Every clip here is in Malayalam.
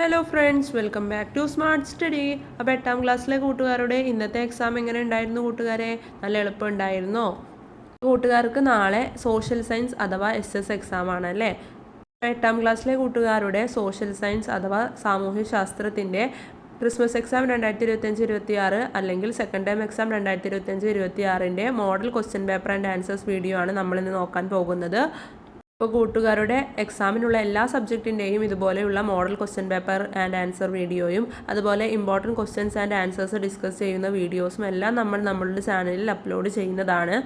Hello friends welcome back to smart study അപ്പോൾ എട്ടാം ക്ലാസ്സിലെ കൂട്ടുകാരുടെ ഇന്നത്തെ എക്സാം എങ്ങനെ ഉണ്ടായിരുന്നു കൂട്ടുകാരെ നല്ല എളുപ്പമുണ്ടായിരുന്നോ കൂട്ടുകാർക്ക് നാളെ സോഷ്യൽ സയൻസ് അഥവാ എസ് എസ് എക്സാം ആണല്ലേ അല്ലേ എട്ടാം ക്ലാസ്സിലെ കൂട്ടുകാരുടെ സോഷ്യൽ സയൻസ് അഥവാ സാമൂഹ്യ ശാസ്ത്രത്തിൻ്റെ ക്രിസ്മസ് എക്സാം രണ്ടായിരത്തി ഇരുപത്തഞ്ച് ഇരുപത്തി ആറ് അല്ലെങ്കിൽ സെക്കൻഡ് ടൈം എക്സാം രണ്ടായിരത്തി ഇരുപത്തഞ്ച് ഇരുപത്തിയാറിൻ്റെ model question paper and answers video ആണ് നമ്മളിന്ന് നോക്കാൻ പോകുന്നത് ഇപ്പോൾ കൂട്ടുകാരുടെ എക്സാമിനുള്ള എല്ലാ സബ്ജക്റ്റിൻ്റെയും ഇതുപോലെയുള്ള model question paper and answer വീഡിയോയും അതുപോലെ important questions and answers discuss ചെയ്യുന്ന വീഡിയോസും എല്ലാം നമ്മൾ നമ്മളുടെ ചാനലിൽ അപ്ലോഡ് ചെയ്യുന്നതാണ്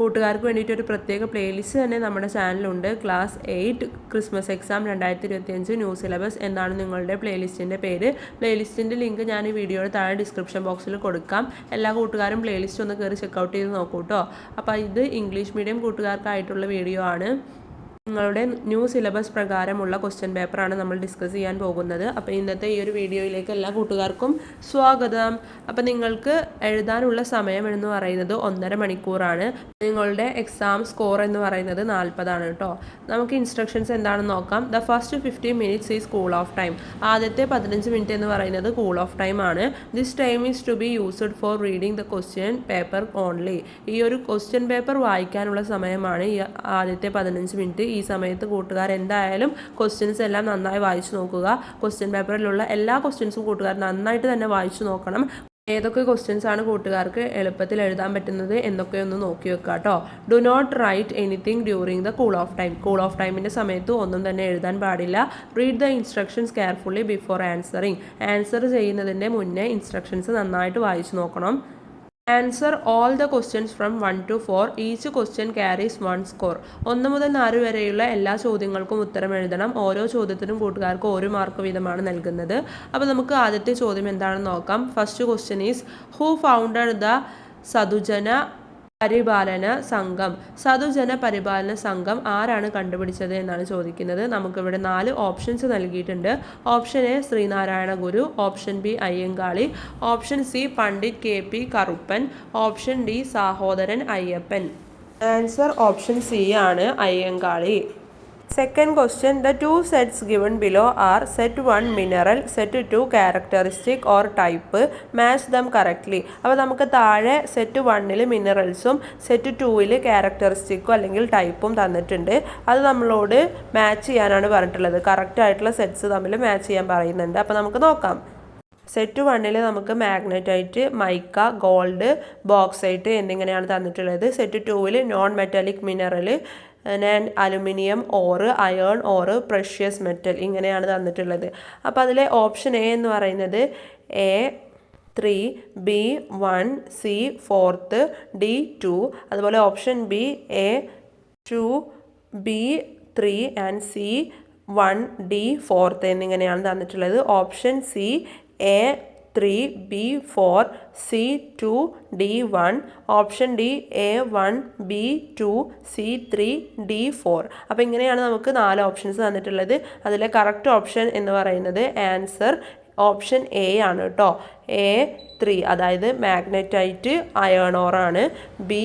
കൂട്ടുകാർക്ക് വേണ്ടിയിട്ട് ഒരു പ്രത്യേക പ്ലേലിസ്റ്റ് തന്നെ നമ്മുടെ ചാനലുണ്ട് ക്ലാസ് എയ്റ്റ് ക്രിസ്മസ് എക്സാം രണ്ടായിരത്തി ഇരുപത്തിയഞ്ച് ന്യൂ സിലബസ് എന്നാണ് നിങ്ങളുടെ പ്ലേലിസ്റ്റിൻ്റെ പേര് പ്ലേലിസ്റ്റിൻ്റെ ലിങ്ക് ഞാൻ ഈ വീഡിയോയുടെ താഴെ ഡിസ്ക്രിപ്ഷൻ ബോക്സിൽ കൊടുക്കാം എല്ലാ കൂട്ടുകാരും പ്ലേലിസ്റ്റ് ഒന്ന് കയറി ചെക്കൗട്ട് ചെയ്ത് നോക്കൂട്ടോ അപ്പോൾ ഇത് ഇംഗ്ലീഷ് മീഡിയം കൂട്ടുകാർക്കായിട്ടുള്ള വീഡിയോ ആണ് നിങ്ങളുടെ ന്യൂ സിലബസ് പ്രകാരമുള്ള ക്വസ്റ്റ്യൻ പേപ്പറാണ് നമ്മൾ ഡിസ്കസ് ചെയ്യാൻ പോകുന്നത് അപ്പോൾ ഇന്നത്തെ ഈ ഒരു വീഡിയോയിലേക്ക് എല്ലാ കൂട്ടുകാർക്കും സ്വാഗതം അപ്പോൾ നിങ്ങൾക്ക് എഴുതാനുള്ള സമയം എന്ന് പറയുന്നത് ഒന്നര മണിക്കൂറാണ് നിങ്ങളുടെ എക്സാം സ്കോർ എന്ന് പറയുന്നത് നാൽപ്പതാണ് കേട്ടോ നമുക്ക് ഇൻസ്ട്രക്ഷൻസ് എന്താണെന്ന് നോക്കാം the first fifty minutes is cool off time ആദ്യത്തെ പതിനഞ്ച് മിനിറ്റ് എന്ന് പറയുന്നത് കൂൾ ഓഫ് ടൈം ആണ് this time is to be used for reading the question paper only ഈ ഒരു ക്വസ്റ്റ്യൻ പേപ്പർ വായിക്കാനുള്ള സമയമാണ് ഈ ആദ്യത്തെ പതിനഞ്ച് മിനിറ്റ് ഈ സമയത്ത് കൂട്ടുകാർ എന്തായാലും ക്വസ്റ്റ്യൻസ് എല്ലാം നന്നായി വായിച്ചു നോക്കുക ക്വസ്റ്റ്യൻ പേപ്പറിലുള്ള എല്ലാ ക്വസ്റ്റ്യൻസും കൂട്ടുകാർ നന്നായിട്ട് തന്നെ വായിച്ചു നോക്കണം ഏതൊക്കെ ക്വസ്റ്റ്യൻസ് ആണ് കൂട്ടുകാർക്ക് എളുപ്പത്തിൽ എഴുതാൻ പറ്റുന്നത് എന്നൊക്കെ ഒന്ന് നോക്കി വെക്കുക കേട്ടോ do not write anything during the cool off time cool off ടൈമിൻ്റെ സമയത്ത് ഒന്നും തന്നെ എഴുതാൻ പാടില്ല read the instructions carefully before answering answer ചെയ്യുന്നതിൻ്റെ മുന്നേ ഇൻസ്ട്രക്ഷൻസ് നന്നായിട്ട് വായിച്ചു നോക്കണം answer all the questions from one to four each question carries one score ഒന്ന് മുതൽ നാല് വരെയുള്ള എല്ലാ ചോദ്യങ്ങൾക്കും ഉത്തരം എഴുതണം ഓരോ ചോദ്യത്തിനും കൂട്ടുകാർക്ക് ഒരു മാർക്ക് വീതമാണ് നൽകുന്നത് അപ്പോൾ നമുക്ക് ആദ്യത്തെ ചോദ്യം എന്താണെന്ന് നോക്കാം first question is who founded the Sadhujana Paripalana Sangham Sadhujana പരിപാലന സംഘം ആരാണ് കണ്ടുപിടിച്ചത് എന്നാണ് ചോദിക്കുന്നത് നമുക്കിവിടെ നാല് ഓപ്ഷൻസ് നൽകിയിട്ടുണ്ട് option A Sree Narayana Guru option B Ayyankali option C Pandit K P Karuppan option D Sahodaran Ayyappan answer option C ആണ് Ayyankali second question the two sets given below are set one mineral set two characteristic or type match them correctly അപ്പോൾ നമുക്ക് താഴെ സെറ്റ് വണ്ണിൽ മിനറൽസും സെറ്റ് ടൂവിൽ ക്യാരക്ടറിസ്റ്റിക്കും അല്ലെങ്കിൽ ടൈപ്പും തന്നിട്ടുണ്ട് അത് നമ്മളോട് മാച്ച് ചെയ്യാനാണ് പറഞ്ഞിട്ടുള്ളത് കറക്റ്റായിട്ടുള്ള ആയിട്ടുള്ള സെറ്റ്സ് തമ്മിൽ മാച്ച് ചെയ്യാൻ പറയുന്നുണ്ട് അപ്പോൾ നമുക്ക് നോക്കാം സെറ്റ് വണ്ണിൽ നമുക്ക് മാഗ്നറ്റൈറ്റ് മൈക്ക ഗോൾഡ് ബോക്സൈറ്റ് എന്നിങ്ങനെയാണ് തന്നിട്ടുള്ളത് സെറ്റ് ടൂവിൽ നോൺ മെറ്റാലിക് മിനറൽ ഞാൻ aluminium ore iron ore precious metal ഇങ്ങനെയാണ് തന്നിട്ടുള്ളത് അപ്പോൾ അതിലെ ഓപ്ഷൻ എ എന്ന് പറയുന്നത് A three B one C fourth D two അതുപോലെ option B A two B three and C one D fourth എന്നിങ്ങനെയാണ് തന്നിട്ടുള്ളത് option C A three B four C two D one option D A one B two C three D four അപ്പോൾ ഇങ്ങനെയാണ് നമുക്ക് നാല് ഓപ്ഷൻസ് തന്നിട്ടുള്ളത് അതിലെ കറക്റ്റ് ഓപ്ഷൻ എന്ന് പറയുന്നത് ആൻസർ ഓപ്ഷൻ എ ആണ് കേട്ടോ എ ത്രീ അതായത് മാഗ്നറ്റൈറ്റ് അയേണോറാണ് ബി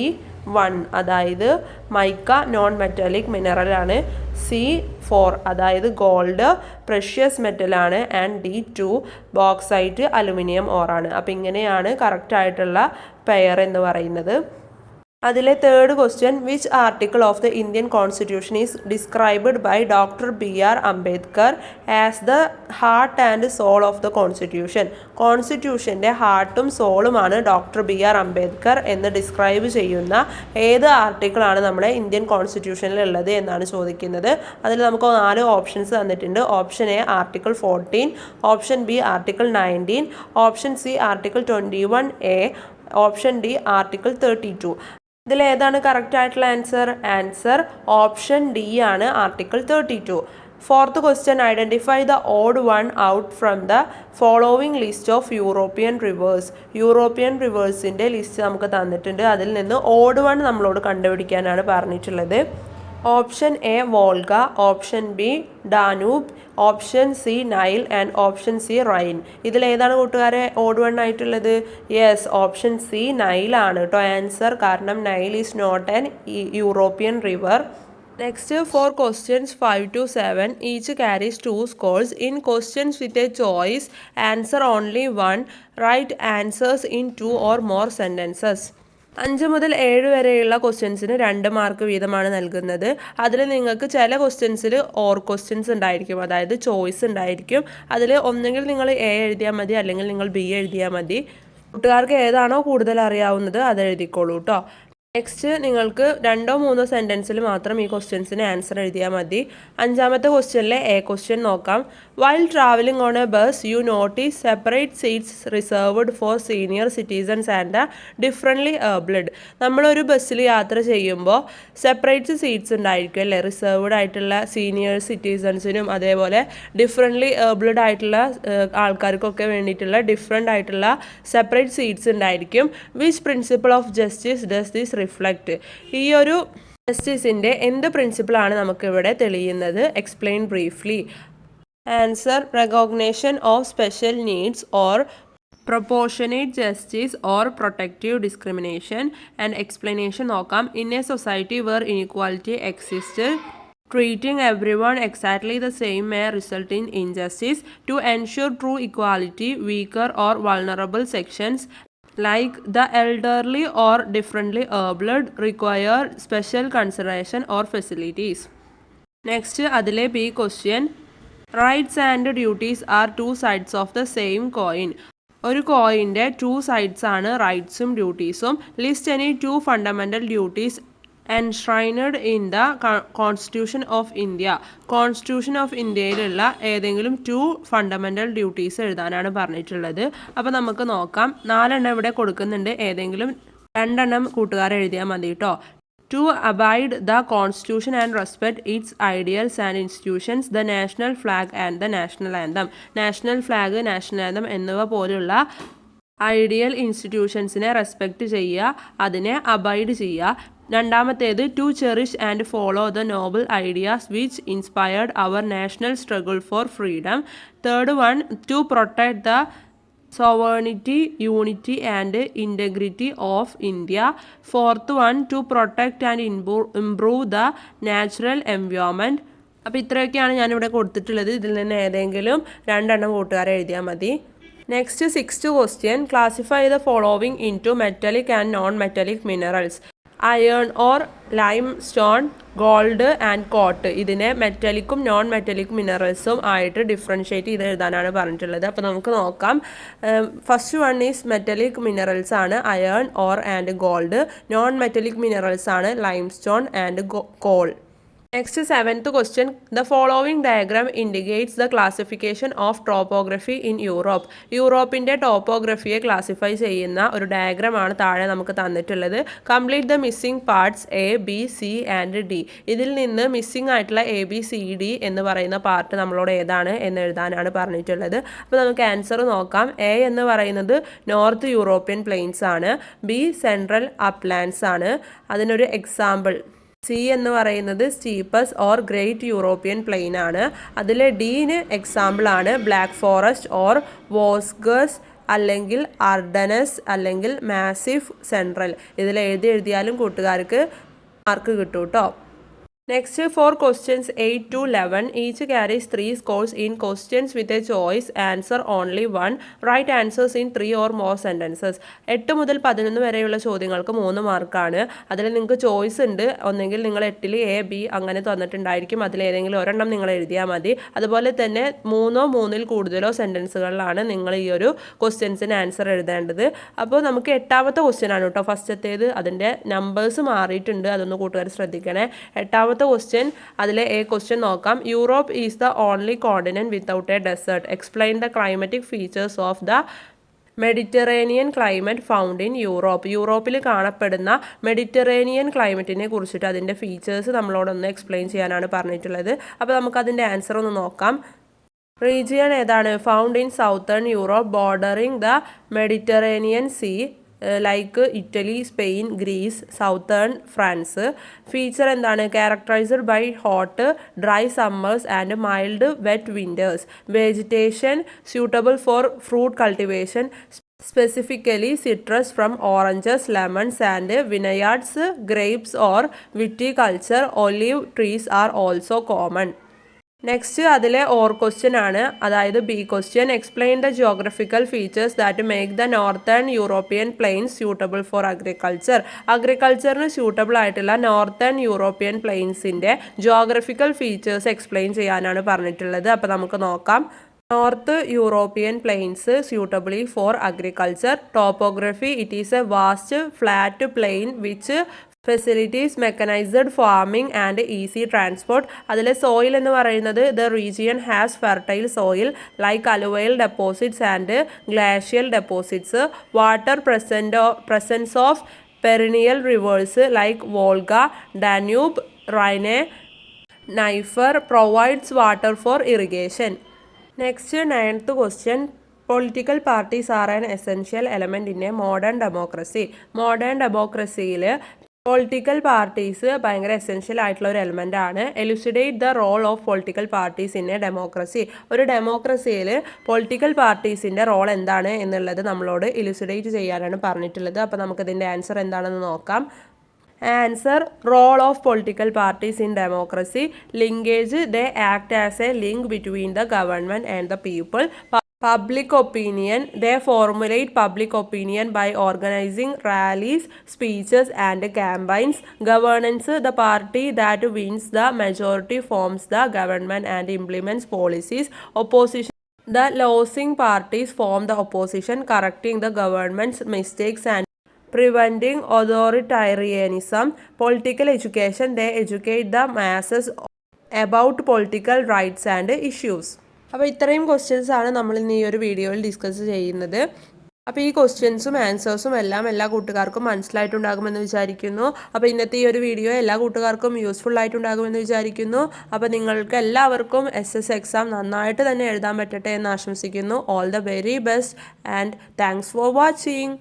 വൺ അതായത് മൈക്ക നോൺ മെറ്റാലിക് മിനറലാണ് സി ഫോർ അതായത് gold precious മെറ്റലാണ് and D two bauxite aluminium ഓറാണ് അപ്പോൾ ഇങ്ങനെയാണ് കറക്റ്റായിട്ടുള്ള പെയർ എന്ന് പറയുന്നത് അതിലെ third question which article of the Indian constitution is described by doctor B R Ambedkar as the heart and soul of the constitution കോൺസ്റ്റിറ്റ്യൂഷൻ്റെ ഹാർട്ടും സോളുമാണ് ഡോക്ടർ ബി ആർ അംബേദ്കർ എന്ന് ഡിസ്ക്രൈബ് ചെയ്യുന്ന ഏത് ആർട്ടിക്കിളാണ് നമ്മുടെ ഇന്ത്യൻ കോൺസ്റ്റിറ്റ്യൂഷനിൽ ഉള്ളത് എന്നാണ് ചോദിക്കുന്നത് അതിൽ നമുക്ക് നാല് ഓപ്ഷൻസ് തന്നിട്ടുണ്ട് option A article fourteen option B article nineteen option C article twenty one A option D article thirty two ഇതിൽ ഏതാണ് കറക്റ്റ് ആയിട്ടുള്ള ആൻസർ ആൻസർ ഓപ്ഷൻ ഡി ആണ് article thirty two fourth question identify the odd one out from the following list of European rivers European റിവേഴ്സിൻ്റെ list നമുക്ക് തന്നിട്ടുണ്ട് അതിൽ നിന്ന് ഓഡ് വൺ നമ്മളോട് കണ്ടുപിടിക്കാനാണ് പറഞ്ഞിട്ടുള്ളത് option A Volga option B Danube option C Nile and option C Rhine ഇതിലേതാണ് കൂട്ടുകാരെ ഓഡ് വൺ ആയിട്ടുള്ളത് യെസ് ഓപ്ഷൻ സി നൈലാണ് കേട്ടോ ആൻസർ കാരണം Nile is not an European river next four questions five to seven each carries two scores in questions with a choice answer only one write answers in two or more sentences അഞ്ച് മുതൽ ഏഴ് വരെയുള്ള ക്വസ്റ്റ്യൻസിന് രണ്ട് മാർക്ക് വീതമാണ് നൽകുന്നത് അതിൽ നിങ്ങൾക്ക് ചില ക്വസ്റ്റ്യൻസിൽ ഓർ ക്വസ്റ്റ്യൻസ് ഉണ്ടായിരിക്കും അതായത് ചോയ്സ് ഉണ്ടായിരിക്കും അതിൽ ഒന്നെങ്കിൽ നിങ്ങൾ എ എഴുതിയാൽ മതി അല്ലെങ്കിൽ നിങ്ങൾ ബി എഴുതിയാൽ മതി കൂട്ടുകാർക്ക് ഏതാണോ കൂടുതൽ അറിയാവുന്നത് അത് എഴുതിക്കോളൂ കേട്ടോ നെക്സ്റ്റ് നിങ്ങൾക്ക് രണ്ടോ മൂന്നോ സെൻറ്റൻസിൽ മാത്രം ഈ ക്വസ്റ്റ്യൻസിന് ആൻസർ എഴുതിയാൽ മതി അഞ്ചാമത്തെ ക്വസ്റ്റ്യനിലെ എ ക്വസ്റ്റ്യൻ നോക്കാം while travelling on a bus you notice separate seats reserved for senior citizens and the differently abled നമ്മളൊരു ബസ്സിൽ യാത്ര ചെയ്യുമ്പോൾ സെപ്പറേറ്റ് സീറ്റ്സ് ഉണ്ടായിരിക്കും അല്ലേ റിസർവ്ഡ് ആയിട്ടുള്ള സീനിയർ സിറ്റിസൺസിനും അതേപോലെ ഡിഫറെൻ്റ്ലി ഏർബ്ലഡ് ആയിട്ടുള്ള ആൾക്കാർക്കൊക്കെ വേണ്ടിയിട്ടുള്ള ഡിഫറെൻ്റ് ആയിട്ടുള്ള സെപ്പറേറ്റ് സീറ്റ്സ് ഉണ്ടായിരിക്കും which principle of justice does this reflect ഈ ഒരു ജസ്റ്റിസിൻ്റെ എന്ത് പ്രിൻസിപ്പിളാണ് നമുക്കിവിടെ തെളിയുന്നത് explain briefly answer recognition of special needs or proportionate justice or protective discrimination and explanation നോക്കാം in a society where inequality exist treating every one exactly the same may result in injustice to ensure true equality weaker or vulnerable sections like the elderly or differently abled require special consideration or facilities. Next, Adile B question. Rights and duties are two sides of the same coin. ഒരു കോയിൻ്റെ ടു സൈഡ്സ് ആണ് റൈറ്റ്സും ഡ്യൂട്ടീസും list any two fundamental duties enshrined in the constitution of India constitution of ഇന്ത്യയിലുള്ള ഏതെങ്കിലും ടു ഫണ്ടമെൻ്റൽ ഡ്യൂട്ടീസ് എഴുതാനാണ് പറഞ്ഞിട്ടുള്ളത് അപ്പോൾ നമുക്ക് നോക്കാം നാലെണ്ണം ഇവിടെ കൊടുക്കുന്നുണ്ട് ഏതെങ്കിലും രണ്ടെണ്ണം കൂട്ടുകാർ എഴുതിയാൽ മതി കേട്ടോ to abide the constitution and respect its ideals and institutions the national flag and the national anthem national flag national anthem എന്നിവ പോലുള്ള ഐഡിയൽ ഇൻസ്റ്റിറ്റ്യൂഷൻസിനെ റെസ്പെക്റ്റ് ചെയ്യുക അതിനെ അബൈഡ് ചെയ്യുക രണ്ടാമത്തേത് to cherish and follow the noble ideas which inspired our national struggle for freedom third one to protect the sovereignty unity and integrity of India fourth one to protect and impro improve the natural environment അപ്പോൾ ഇത്രയൊക്കെയാണ് ഞാനിവിടെ കൊടുത്തിട്ടുള്ളത് ഇതിൽ നിന്ന് ഏതെങ്കിലും രണ്ടെണ്ണം കൂട്ടുകാരെ എഴുതിയാൽ മതി next sixth question classify the following into metallic and non metallic minerals iron ore limestone gold and coal ഇതിനെ മെറ്റലിക്കും നോൺ മെറ്റലിക് മിനറൽസും ആയിട്ട് ഡിഫറൻഷ്യേറ്റ് ചെയ്ത് എഴുതാനാണ് പറഞ്ഞിട്ടുള്ളത് അപ്പോൾ നമുക്ക് നോക്കാം first one is metallic minerals ആണ് iron ore and gold non metallic minerals ആണ് limestone and coal Next seventh question. The following diagram indicates the classification of topography in Europe. യൂറോപ്പിൻ്റെ ടോപ്പോഗ്രഫിയെ ക്ലാസിഫൈ ചെയ്യുന്ന ഒരു ഡയഗ്രമാണ് താഴെ നമുക്ക് തന്നിട്ടുള്ളത് complete the missing parts A B C and D ഇതിൽ നിന്ന് മിസ്സിംഗ് ആയിട്ടുള്ള എ ബി സി ഡി എന്ന് പറയുന്ന പാർട്ട് നമ്മളോട് ഏതാണ് എന്ന് എഴുതാനാണ് പറഞ്ഞിട്ടുള്ളത് അപ്പോൾ നമുക്ക് ആൻസർ നോക്കാം എ എന്ന് പറയുന്നത് നോർത്ത് യൂറോപ്യൻ പ്ലെയിൻസ് ആണ് ബി സെൻട്രൽ അപ്ലാൻസ് ആണ് അതിനൊരു എക്സാമ്പിൾ സി എന്ന് പറയുന്നത് steppes or Great European plain ആണ് അതിൽ ഡീന് എക്സാമ്പിളാണ് ബ്ലാക്ക് ഫോറസ്റ്റ് ഓർ വോസ്ഗസ് അല്ലെങ്കിൽ അർഡനസ് അല്ലെങ്കിൽ മാസിഫ് സെൻട്രൽ ഇതിൽ എഴുതി എഴുതിയാലും കൂട്ടുകാർക്ക് മാർക്ക് കിട്ടും കേട്ടോ next four questions eight to eleven each carries three scores in questions with a choice answer only one write answers in three or more sentences എട്ട് മുതൽ പതിനൊന്ന് വരെയുള്ള ചോദ്യങ്ങൾക്ക് മൂന്ന് മാർക്കാണ് അതിൽ നിങ്ങൾക്ക് ചോയ്സ് ഉണ്ട് ഒന്നെങ്കിൽ നിങ്ങൾ എട്ടിൽ എ ബി അങ്ങനെ തന്നിട്ടുണ്ടായിരിക്കും അതിലേതെങ്കിലും ഒരെണ്ണം നിങ്ങൾ എഴുതിയാൽ മതി അതുപോലെ തന്നെ മൂന്നോ മൂന്നിൽ കൂടുതലോ സെൻറ്റൻസുകളിലാണ് നിങ്ങൾ ഈ ഒരു ക്വസ്റ്റ്യൻസിന് ആൻസർ എഴുതേണ്ടത് അപ്പോൾ നമുക്ക് എട്ടാമത്തെ ക്വസ്റ്റ്യൻ ആണ് കേട്ടോ ഫസ്റ്റത്തേത് അതിൻ്റെ നമ്പേഴ്സ് മാറിയിട്ടുണ്ട് അതൊന്ന് കൂട്ടുകാർ ശ്രദ്ധിക്കണേ എട്ടാമത്തെ രണ്ടാമത്തെ ക്വസ്റ്റ്യൻ അതിലെ എ ക്വസ്റ്റ്യൻ നോക്കാം Europe is the only continent without a desert explain the climatic features of the Mediterranean climate found in Europe യൂറോപ്പിൽ കാണപ്പെടുന്ന മെഡിറ്ററേനിയൻ ക്ലൈമറ്റിനെ കുറിച്ചിട്ട് അതിൻ്റെ ഫീച്ചേഴ്സ് നമ്മളോടൊന്ന് എക്സ്പ്ലെയിൻ ചെയ്യാനാണ് പറഞ്ഞിട്ടുള്ളത് അപ്പോൾ നമുക്കതിൻ്റെ ആൻസർ ഒന്ന് നോക്കാം റീജിയൺ ഏതാണ് found in southern Europe bordering the Mediterranean sea Like Italy Spain Greece southern France feature എന്താണ് characterised by hot dry summers and mild wet winters vegetation suitable for fruit cultivation specifically citrus from oranges, lemons, and vineyards, grapes or viticulture. Olive trees are also common. Next അതിലെ ഓർ ക്വസ്റ്റ്യൻ ആണ് അതായത് B question explain the geographical features that make the northern European plain suitable for agriculture അഗ്രികൾച്ചറിന് suitable ആയിട്ടുള്ള നോർത്തേൺ യൂറോപ്യൻ പ്ലെയിൻസിൻ്റെ ജോഗ്രഫിക്കൽ ഫീച്ചേഴ്സ് എക്സ്പ്ലെയിൻ ചെയ്യാനാണ് പറഞ്ഞിട്ടുള്ളത് അപ്പോൾ നമുക്ക് നോക്കാം north European plains suitably for agriculture topography it is a vast flat plain which facilities mechanised farming and easy transport അതിലെ സോയിൽ എന്ന് പറയുന്നത് the region has fertile soil like alluvial deposits and glacial deposits water present presence of perennial rivers like Volga Danube Rhine Dnieper provides water for irrigation next ninth question political parties are an essential എലമെൻറ്റിൻ്റെ in a modern democracy modern ഡെമോക്രസിയിൽ political parties ഭയങ്കര എസെൻഷ്യൽ ആയിട്ടുള്ള ഒരു എലമെൻ്റ് ആണ് elucidate the role of political parties in a democracy ഒരു ഡെമോക്രസിയിൽ പൊളിറ്റിക്കൽ പാർട്ടീസിൻ്റെ റോൾ എന്താണ് എന്നുള്ളത് നമ്മളോട് എലുസിഡേറ്റ് ചെയ്യാനാണ് പറഞ്ഞിട്ടുള്ളത് അപ്പോൾ നമുക്കിതിൻ്റെ ആൻസർ എന്താണെന്ന് നോക്കാം answer role of political parties in democracy linkage the act as a link between the government and the people Public opinion. They formulate public opinion by organizing rallies, speeches, and campaigns. Governance. The party that wins the majority forms the government and implements policies. Opposition. The losing parties form the opposition, correcting the government's mistakes and preventing authoritarianism. Political education. They educate the masses about political rights and issues. അപ്പോൾ ഇത്രയും ആണ് നമ്മൾ ഇന്ന് ഈ ഒരു വീഡിയോയിൽ ഡിസ്കസ് ചെയ്യുന്നത് അപ്പോൾ ഈ ക്വസ്റ്റ്യൻസും ആൻസേഴ്സും എല്ലാം എല്ലാ കൂട്ടുകാർക്കും മനസ്സിലായിട്ടുണ്ടാകുമെന്ന് വിചാരിക്കുന്നു അപ്പോൾ ഇന്നത്തെ ഈ ഒരു വീഡിയോ എല്ലാ കൂട്ടുകാർക്കും യൂസ്ഫുൾ ആയിട്ടുണ്ടാകുമെന്ന് വിചാരിക്കുന്നു അപ്പോൾ നിങ്ങൾക്ക് എല്ലാവർക്കും എസ് എസ് എക്സാം നന്നായിട്ട് തന്നെ എഴുതാൻ പറ്റട്ടെ എന്ന് ആശംസിക്കുന്നു all the very best and thanks for watching